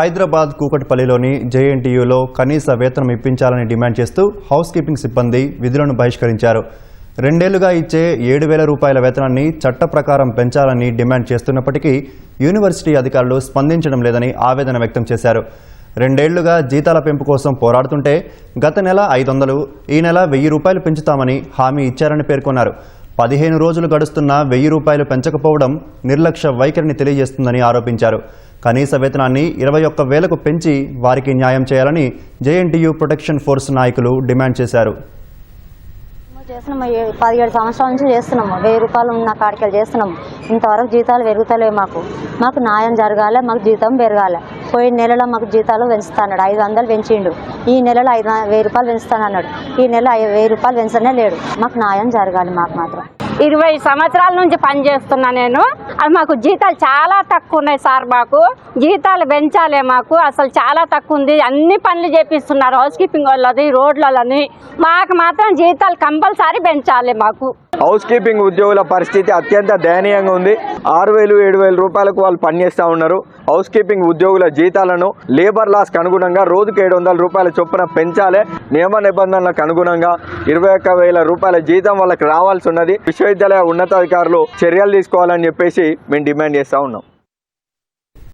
హైదరాబాద్ కూకట్పల్లిలోని జేఎన్టీయూలో కనీస వేతనం ఇప్పించాలని డిమాండ్ చేస్తూ హౌస్ కీపింగ్ సిబ్బంది విధులను బహిష్కరించారు. రెండేళ్ళుగా ఇచ్చే ఏడు వేల రూపాయల వేతనాన్ని చట్ట ప్రకారం పెంచాలని డిమాండ్ చేస్తున్నప్పటికీ యూనివర్సిటీ అధికారులు స్పందించడం లేదని ఆవేదన వ్యక్తం చేశారు. రెండేళ్ళుగా జీతాల పెంపు కోసం పోరాడుతుంటే గత నెల ఐదు వందలు ఈ నెల వెయ్యి రూపాయలు పెంచుతామని హామీ ఇచ్చారని పేర్కొన్నారు. పదిహేను రోజులు గడుస్తున్నా వెయ్యి రూపాయలు పెంచకపోవడం నిర్లక్ష్య వైఖరిని తెలియజేస్తుందని ఆరోపించారు. కనీస వేతనాన్ని ఇరవై ఒక్క వేలకు పెంచి వారికి న్యాయం చేయాలని జేఎన్టీయూ ప్రొటెక్షన్ ఫోర్స్ నాయకులు డిమాండ్ చేశారు. మేము చేస్తున్నాము పదిహేడు సంవత్సరాల నుంచి చేస్తున్నాము. వెయ్యి రూపాయలు ఉన్న కాడికి చేస్తున్నాము. ఇంతవరకు జీతాలు పెరుగుతలేవు మాకు. మాకు న్యాయం జరగాలి మాకు జీతం పెరగాలి. పోయిన నెలలో మాకు జీతాలు పెంచుతాడు ఐదు వందలు పెంచిండు. ఈ నెలలో ఐదు వెయ్యి రూపాయలు పెంచుతాను అన్నాడు ఈ నెల వెయ్యి రూపాయలు పెంచనే లేడు. మాకు న్యాయం జరగాలి మాకు మాత్రం. ఇరవై సంవత్సరాల నుంచి పనిచేస్తున్నా నేను. అది మాకు జీతాలు చాలా తక్కువ ఉన్నాయి సార్ మాకు. జీతాలు పెంచాలే మాకు. అసలు చాలా తక్కువ ఉంది. అన్ని పనులు చేపిస్తున్నారు. హౌస్ కీపింగ్ వాళ్ళది రోడ్లని మాకు మాత్రం జీతాలు కంపల్సరీ పెంచాలి మాకు. హౌస్ కీపింగ్ ఉద్యోగుల పరిస్థితి అత్యంత దయనీయంగా ఉంది. ఆరు వేలు ఏడు వేల రూపాయలకు వాళ్ళు పనిచేస్తూ ఉన్నారు. హౌస్ కీపింగ్ ఉద్యోగుల జీతాలను లేబర్ లాస్కి అనుగుణంగా రోజుకు ఏడు వందల రూపాయల చొప్పున పెంచాలి నియమ నిబంధనలకు అనుగుణంగా ఇరవై ఒక్క వేల రూపాయల జీతం వాళ్ళకి రావాల్సి ఉన్నది. విశ్వవిద్యాలయ ఉన్నతాధికారులు చర్యలు తీసుకోవాలని చెప్పేసి మేము డిమాండ్ చేస్తూ ఉన్నాం.